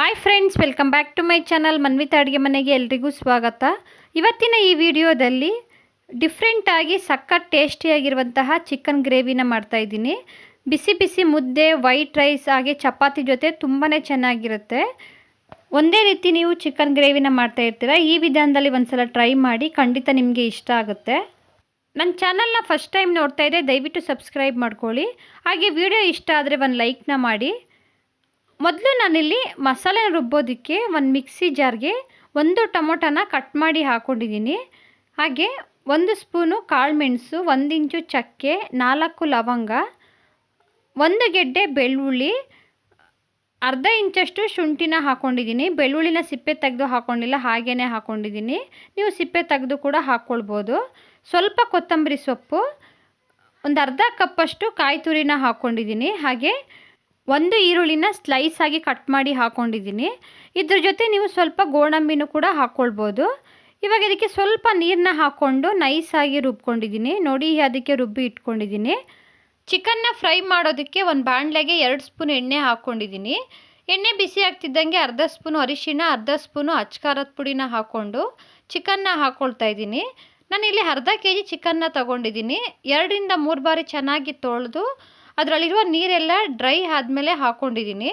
Hi friends welcome back to my channel Manvitha ಅಡುಗೆ ಮನೆಗೆ ಎಲ್ರಿಗೂ ಸ್ವಾಗತ. ಇವತ್ತಿನ ಈ ವಿಡಿಯೋದಲ್ಲಿ ಡಿಫ್ರೆಂಟಾಗಿ ಸಖತ್ ಟೇಸ್ಟಿಯಾಗಿರುವಂತಹ ಚಿಕನ್ ಗ್ರೇವಿನ ಮಾಡ್ತಾಯಿದ್ದೀನಿ ಬಿಸಿ ಬಿಸಿ ಮುದ್ದೆ ವೈಟ್ ರೈಸ್ ಹಾಗೆ ಚಪಾತಿ ಜೊತೆ ತುಂಬಾ ಚೆನ್ನಾಗಿರುತ್ತೆ. ಒಂದೇ ರೀತಿ ನೀವು ಚಿಕನ್ ಗ್ರೇವಿನ ಮಾಡ್ತಾ ಇರ್ತೀರ? ಈ ವಿಧಾನದಲ್ಲಿ ಒಂದ್ಸಲ ಟ್ರೈ ಮಾಡಿ ಖಂಡಿತ ನಿಮಗೆ ಇಷ್ಟ ಆಗುತ್ತೆ. ನನ್ನ ಚಾನಲ್ನ ಫಸ್ಟ್ ಟೈಮ್ ನೋಡ್ತಾ ಇದ್ದರೆ ದಯವಿಟ್ಟು ಸಬ್ಸ್ಕ್ರೈಬ್ ಮಾಡ್ಕೊಳ್ಳಿ. ಹಾಗೆ ವಿಡಿಯೋ ಇಷ್ಟ ಆದರೆ ಒಂದು ಲೈಕ್ನ ಮಾಡಿ. ಮೊದಲು ನಾನಿಲ್ಲಿ ಮಸಾಲೆ ರುಬ್ಬೋದಕ್ಕೆ ಒಂದು ಮಿಕ್ಸಿ ಜಾರ್ಗೆ ಒಂದು ಟೊಮೊಟೊನ ಕಟ್ ಮಾಡಿ ಹಾಕ್ಕೊಂಡಿದ್ದೀನಿ ಹಾಗೆ ಒಂದು ಸ್ಪೂನು ಕಾಳುಮೆಣಸು ಒಂದು ಇಂಚು ಚಕ್ಕೆ, ನಾಲ್ಕು ಲವಂಗ, ಒಂದು ಗೆಡ್ಡೆ ಬೆಳ್ಳುಳ್ಳಿ, ಅರ್ಧ ಇಂಚಷ್ಟು ಶುಂಠಿನ ಹಾಕ್ಕೊಂಡಿದ್ದೀನಿ ಬೆಳ್ಳುಳ್ಳಿನ ಸಿಪ್ಪೆ ತೆಗೆದು ಹಾಕ್ಕೊಂಡಿಲ್ಲ ಹಾಗೇ ಹಾಕ್ಕೊಂಡಿದ್ದೀನಿ ನೀವು ಸಿಪ್ಪೆ ತೆಗೆದು ಕೂಡ ಹಾಕ್ಕೊಳ್ಬೋದು. ಸ್ವಲ್ಪ ಕೊತ್ತಂಬರಿ ಸೊಪ್ಪು, ಒಂದು ಅರ್ಧ ಕಪ್ಪಷ್ಟು ಕಾಯಿ ತುರಿನ ಹಾಕ್ಕೊಂಡಿದ್ದೀನಿ ಹಾಗೆ ಒಂದು ಈರುಳ್ಳಿನ ಸ್ಲೈಸ್ ಆಗಿ ಕಟ್ ಮಾಡಿ ಹಾಕ್ಕೊಂಡಿದ್ದೀನಿ ಇದ್ರ ಜೊತೆ ನೀವು ಸ್ವಲ್ಪ ಗೋಡಂಬಿನೂ ಕೂಡ ಹಾಕ್ಕೊಳ್ಬೋದು ಇವಾಗ ಇದಕ್ಕೆ ಸ್ವಲ್ಪ ನೀರನ್ನ ಹಾಕ್ಕೊಂಡು ನೈಸಾಗಿ ರುಬ್ಕೊಂಡಿದ್ದೀನಿ. ನೋಡಿ ಅದಕ್ಕೆ ರುಬ್ಬಿ ಇಟ್ಕೊಂಡಿದ್ದೀನಿ. ಚಿಕನ್ನ ಫ್ರೈ ಮಾಡೋದಕ್ಕೆ ಒಂದು ಬಾಣಲೆಗೆ ಎರಡು ಸ್ಪೂನ್ ಎಣ್ಣೆ ಹಾಕ್ಕೊಂಡಿದ್ದೀನಿ ಎಣ್ಣೆ ಬಿಸಿ ಆಗ್ತಿದ್ದಂಗೆ ಅರ್ಧ ಸ್ಪೂನು ಅರಿಶಿನ ಅರ್ಧ ಸ್ಪೂನು ಅಚ್ಕಾರದ ಪುಡಿನ ಹಾಕ್ಕೊಂಡು ಚಿಕನ್ನ ಹಾಕ್ಕೊಳ್ತಾ ಇದ್ದೀನಿ. ನಾನು ಇಲ್ಲಿ ಅರ್ಧ ಕೆ ಜಿ ಚಿಕನ್ನ ತೊಗೊಂಡಿದ್ದೀನಿ. ಎರಡರಿಂದ ಮೂರು ಬಾರಿ ಚೆನ್ನಾಗಿ ತೊಳೆದು ಅದರಲ್ಲಿರುವ ನೀರೆಲ್ಲ ಡ್ರೈ ಆದಮೇಲೆ ಹಾಕ್ಕೊಂಡಿದ್ದೀನಿ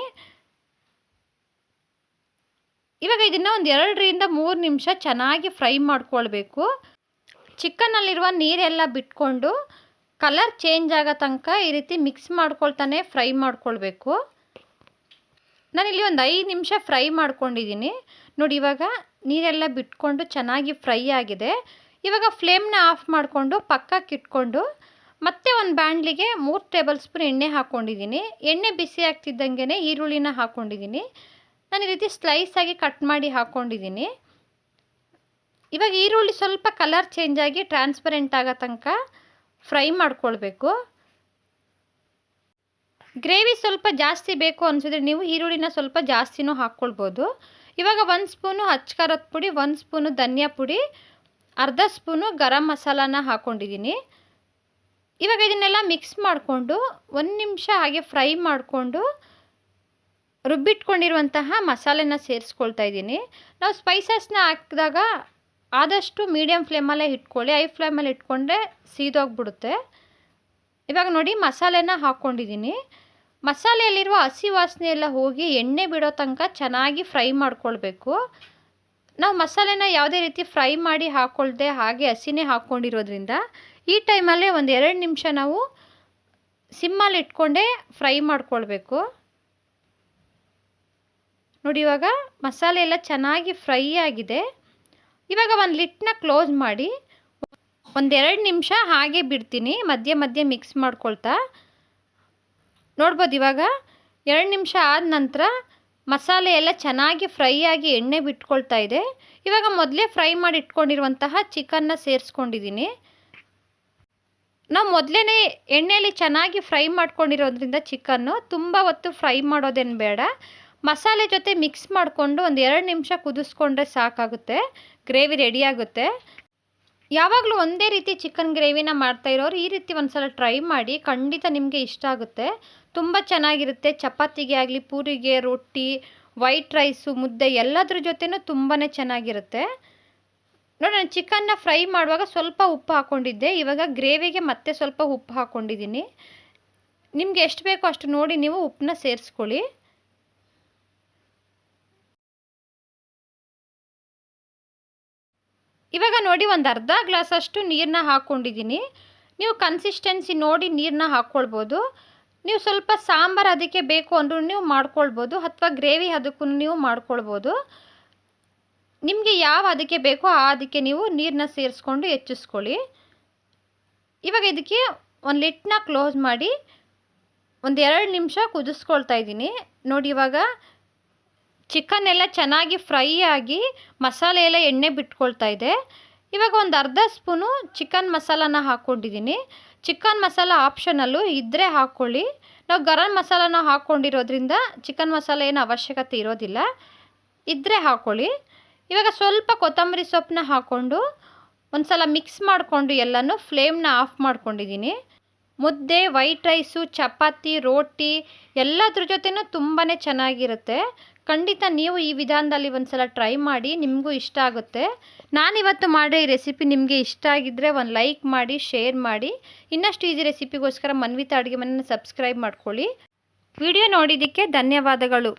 ಇವಾಗ ಇದನ್ನು ಒಂದು ಎರಡರಿಂದ ಮೂರು ನಿಮಿಷ ಚೆನ್ನಾಗಿ ಫ್ರೈ ಮಾಡ್ಕೊಳ್ಬೇಕು. ಚಿಕನ್ನಲ್ಲಿರುವ ನೀರೆಲ್ಲ ಬಿಟ್ಕೊಂಡು ಕಲರ್ ಚೇಂಜ್ ಆಗೋ ತನಕ ಈ ರೀತಿ ಮಿಕ್ಸ್ ಮಾಡ್ಕೊಳ್ತಾನೆ ಫ್ರೈ ಮಾಡ್ಕೊಳ್ಬೇಕು. ನಾನಿಲ್ಲಿ ಒಂದು ಐದು ನಿಮಿಷ ಫ್ರೈ ಮಾಡ್ಕೊಂಡಿದ್ದೀನಿ. ನೋಡಿ ಇವಾಗ ನೀರೆಲ್ಲ ಬಿಟ್ಕೊಂಡು ಚೆನ್ನಾಗಿ ಫ್ರೈ ಆಗಿದೆ. ಇವಾಗ ಫ್ಲೇಮ್ನ ಆಫ್ ಮಾಡಿಕೊಂಡು ಪಕ್ಕಕ್ಕೆ ಇಟ್ಕೊಂಡು ಮತ್ತೆ ಒಂದು ಬ್ಯಾಂಡ್ಲಿಗೆ ಮೂರು ಟೇಬಲ್ ಸ್ಪೂನ್ ಎಣ್ಣೆ ಹಾಕ್ಕೊಂಡಿದ್ದೀನಿ ಎಣ್ಣೆ ಬಿಸಿ ಆಗ್ತಿದ್ದಂಗೆ ಈರುಳ್ಳಿನ ಹಾಕ್ಕೊಂಡಿದ್ದೀನಿ ನಾನು ಈ ರೀತಿ ಸ್ಲೈಸಾಗಿ ಕಟ್ ಮಾಡಿ ಹಾಕ್ಕೊಂಡಿದ್ದೀನಿ ಇವಾಗ ಈರುಳ್ಳಿ ಸ್ವಲ್ಪ ಕಲರ್ ಚೇಂಜ್ ಆಗಿ ಟ್ರಾನ್ಸ್ಪರೆಂಟ್ ಆಗೋ ತನಕ ಫ್ರೈ ಮಾಡ್ಕೊಳ್ಬೇಕು. ಗ್ರೇವಿ ಸ್ವಲ್ಪ ಜಾಸ್ತಿ ಬೇಕು ಅನಿಸಿದ್ರೆ ನೀವು ಈರುಳ್ಳಿನ ಸ್ವಲ್ಪ ಜಾಸ್ತಿನೂ ಹಾಕ್ಕೊಳ್ಬೋದು. ಇವಾಗ ಒಂದು ಸ್ಪೂನು ಹಚ್ಕಾರದ ಪುಡಿ, ಒಂದು ಸ್ಪೂನು ಧನಿಯಾ ಪುಡಿ, ಅರ್ಧ ಸ್ಪೂನು ಗರಂ ಮಸಾಲಾನ ಹಾಕ್ಕೊಂಡಿದ್ದೀನಿ ಇವಾಗ ಇದನ್ನೆಲ್ಲ ಮಿಕ್ಸ್ ಮಾಡಿಕೊಂಡು ಒಂದು ನಿಮಿಷ ಹಾಗೆ ಫ್ರೈ ಮಾಡಿಕೊಂಡು ರುಬ್ಬಿಟ್ಕೊಂಡಿರುವಂತಹ ಮಸಾಲೆನ ಸೇರಿಸ್ಕೊಳ್ತಾ ಇದ್ದೀನಿ. ನಾವು ಸ್ಪೈಸಸ್ನ ಹಾಕಿದಾಗ ಆದಷ್ಟು ಮೀಡಿಯಮ್ ಫ್ಲೇಮಲ್ಲೇ ಇಟ್ಕೊಳ್ಳಿ. ಐ ಫ್ಲೇಮಲ್ಲಿ ಇಟ್ಕೊಂಡ್ರೆ ಸೀದೋಗ್ಬಿಡುತ್ತೆ. ಇವಾಗ ನೋಡಿ ಮಸಾಲೆನ ಹಾಕ್ಕೊಂಡಿದ್ದೀನಿ ಮಸಾಲೆಯಲ್ಲಿರುವ ಹಸಿ ವಾಸನೆ ಎಲ್ಲ ಹೋಗಿ ಎಣ್ಣೆ ಬಿಡೋ ತನಕ ಚೆನ್ನಾಗಿ ಫ್ರೈ ಮಾಡ್ಕೊಳ್ಬೇಕು. ನಾವು ಮಸಾಲೆನ ಯಾವುದೇ ರೀತಿ ಫ್ರೈ ಮಾಡಿ ಹಾಕ್ಕೊಳ್ದೆ ಹಾಗೆ ಹಸಿನೇ ಹಾಕ್ಕೊಂಡಿರೋದ್ರಿಂದ ಈ ಟೈಮಲ್ಲೇ ಒಂದು ಎರಡು ನಿಮಿಷ ನಾವು ಸಿಮ್ಮಲ್ಲಿ ಇಟ್ಕೊಂಡೇ ಫ್ರೈ ಮಾಡ್ಕೊಳ್ಬೇಕು. ನೋಡಿ ಇವಾಗ ಮಸಾಲೆ ಎಲ್ಲ ಚೆನ್ನಾಗಿ ಫ್ರೈ ಆಗಿದೆ. ಇವಾಗ ಒಂದು ಲಿಟ್ನ ಕ್ಲೋಸ್ ಮಾಡಿ ಒಂದೆರಡು ನಿಮಿಷ ಹಾಗೆ ಬಿಡ್ತೀನಿ, ಮಧ್ಯೆ ಮಧ್ಯೆ ಮಿಕ್ಸ್ ಮಾಡ್ಕೊಳ್ತಾ. ನೋಡ್ಬೋದು ಇವಾಗ ಎರಡು ನಿಮಿಷ ಆದ ನಂತರ ಮಸಾಲೆ ಎಲ್ಲ ಚೆನ್ನಾಗಿ ಫ್ರೈ ಆಗಿ ಎಣ್ಣೆ ಬಿಟ್ಕೊಳ್ತಾ ಇದೆ. ಇವಾಗ ಮೊದಲೇ ಫ್ರೈ ಮಾಡಿ ಇಟ್ಕೊಂಡಿರುವಂತಹ ಚಿಕನ್ನ ಸೇರಿಸ್ಕೊಂಡಿದ್ದೀನಿ. ನಾವು ಮೊದಲೇ ಎಣ್ಣೆಯಲ್ಲಿ ಚೆನ್ನಾಗಿ ಫ್ರೈ ಮಾಡ್ಕೊಂಡಿರೋದ್ರಿಂದ ಚಿಕನ್ನು ತುಂಬ ಹೊತ್ತು ಫ್ರೈ ಮಾಡೋದೇನು ಬೇಡ. ಮಸಾಲೆ ಜೊತೆ ಮಿಕ್ಸ್ ಮಾಡಿಕೊಂಡು ಒಂದು ಎರಡು ನಿಮಿಷ ಕುದಿಸ್ಕೊಂಡ್ರೆ ಸಾಕಾಗುತ್ತೆ. ಗ್ರೇವಿ ರೆಡಿಯಾಗುತ್ತೆ ಯಾವಾಗಲೂ ಒಂದೇ ರೀತಿ ಚಿಕನ್ ಗ್ರೇವಿನ ಮಾಡ್ತಾ ಇರೋರು ಈ ರೀತಿ ಒಂದು ಸಲ ಟ್ರೈ ಮಾಡಿ ಖಂಡಿತ ನಿಮಗೆ ಇಷ್ಟ ಆಗುತ್ತೆ. ತುಂಬ ಚೆನ್ನಾಗಿರುತ್ತೆ. ಚಪಾತಿಗೆ ಆಗಲಿ, ಪೂರಿಗೆ, ರೊಟ್ಟಿ, ವೈಟ್ ರೈಸು, ಮುದ್ದೆ ಎಲ್ಲದ್ರ ಜೊತೆನೂ ತುಂಬಾ ಚೆನ್ನಾಗಿರುತ್ತೆ. ನೋಡಿ, ನಾನು ಚಿಕನ್ನ ಫ್ರೈ ಮಾಡುವಾಗ ಸ್ವಲ್ಪ ಉಪ್ಪು ಹಾಕ್ಕೊಂಡಿದ್ದೆ ಇವಾಗ ಗ್ರೇವಿಗೆ ಮತ್ತೆ ಸ್ವಲ್ಪ ಉಪ್ಪು ಹಾಕ್ಕೊಂಡಿದ್ದೀನಿ ನಿಮ್ಗೆ ಎಷ್ಟು ಬೇಕೋ ಅಷ್ಟು ನೋಡಿ ನೀವು ಉಪ್ಪನ್ನ ಸೇರಿಸ್ಕೊಳ್ಳಿ. ಇವಾಗ ನೋಡಿ ಒಂದು ಅರ್ಧ ಗ್ಲಾಸಷ್ಟು ನೀರನ್ನ ಹಾಕ್ಕೊಂಡಿದ್ದೀನಿ ನೀವು ಕನ್ಸಿಸ್ಟೆನ್ಸಿ ನೋಡಿ ನೀರನ್ನ ಹಾಕ್ಕೊಳ್ಬೋದು ನೀವು ಸ್ವಲ್ಪ ಸಾಂಬಾರು ಅದಕ್ಕೆ ಬೇಕು ಅಂದ್ರೂ ನೀವು ಮಾಡ್ಕೊಳ್ಬೋದು, ಅಥವಾ ಗ್ರೇವಿ ಅದಕ್ಕೂ ನೀವು ಮಾಡ್ಕೊಳ್ಬೋದು. ನಿಮಗೆ ಯಾವ ಅದಕ್ಕೆ ಬೇಕೋ ಆ ಅದಕ್ಕೆ ನೀವು ನೀರನ್ನ ಸೇರಿಸ್ಕೊಂಡು ಹೆಚ್ಚಿಸ್ಕೊಳ್ಳಿ. ಇವಾಗ ಇದಕ್ಕೆ ಒಂದು ಲಿಟ್ನ ಕ್ಲೋಸ್ ಮಾಡಿ ಒಂದು ಎರಡು ನಿಮಿಷ ಕುದಿಸ್ಕೊಳ್ತಾ ಇದ್ದೀನಿ. ನೋಡಿ ಇವಾಗ ಚಿಕನ್ ಎಲ್ಲ ಚೆನ್ನಾಗಿ ಫ್ರೈ ಆಗಿ ಮಸಾಲೆ ಎಲ್ಲ ಎಣ್ಣೆ ಬಿಟ್ಕೊಳ್ತಾ ಇದೆ. ಇವಾಗ ಒಂದು ಅರ್ಧ ಸ್ಪೂನು ಚಿಕನ್ ಮಸಾಲಾನ ಹಾಕ್ಕೊಂಡಿದ್ದೀನಿ. ಚಿಕನ್ ಮಸಾಲ ಆಪ್ಷನಲ್ಲು ಇದ್ದರೆ ಹಾಕ್ಕೊಳ್ಳಿ. ನಾವು ಗರಂ ಮಸಾಲಾನ ಹಾಕ್ಕೊಂಡಿರೋದ್ರಿಂದ ಚಿಕನ್ ಮಸಾಲ ಏನು ಅವಶ್ಯಕತೆ ಇರೋದಿಲ್ಲ. ಇದ್ದರೆ ಹಾಕ್ಕೊಳ್ಳಿ. ಇವಾಗ ಸ್ವಲ್ಪ ಕೊತ್ತಂಬರಿ ಸೊಪ್ಪನ್ನ ಹಾಕ್ಕೊಂಡು ಒಂದು ಸಲ ಮಿಕ್ಸ್ ಮಾಡಿಕೊಂಡು ಎಲ್ಲನೂ ಫ್ಲೇಮ್ನ ಆಫ್ ಮಾಡ್ಕೊಂಡಿದ್ದೀನಿ. ಮುದ್ದೆ, ವೈಟ್ ರೈಸು, ಚಪಾತಿ, ರೋಟಿ ಎಲ್ಲದ್ರ ಜೊತೆನೂ ತುಂಬಾ ಚೆನ್ನಾಗಿರುತ್ತೆ. ಖಂಡಿತ ನೀವು ಈ ವಿಧಾನದಲ್ಲಿ ಒಂದು ಸಲ ಟ್ರೈ ಮಾಡಿ ನಿಮಗೂ ಇಷ್ಟ ಆಗುತ್ತೆ. ನಾನಿವತ್ತು ಮಾಡೋ ಈ ರೆಸಿಪಿ ನಿಮಗೆ ಇಷ್ಟ ಆಗಿದ್ದರೆ ಒಂದು ಲೈಕ್ ಮಾಡಿ, ಶೇರ್ ಮಾಡಿ. ಇನ್ನಷ್ಟು ಈಸಿ ರೆಸಿಪಿಗೋಸ್ಕರ ಮನ್ವಿತ ಅಡುಗೆ ಮನೆಯನ್ನು ಸಬ್ಸ್ಕ್ರೈಬ್ ಮಾಡ್ಕೊಳ್ಳಿ. ವಿಡಿಯೋ ನೋಡಿದ್ದಕ್ಕೆ ಧನ್ಯವಾದಗಳು.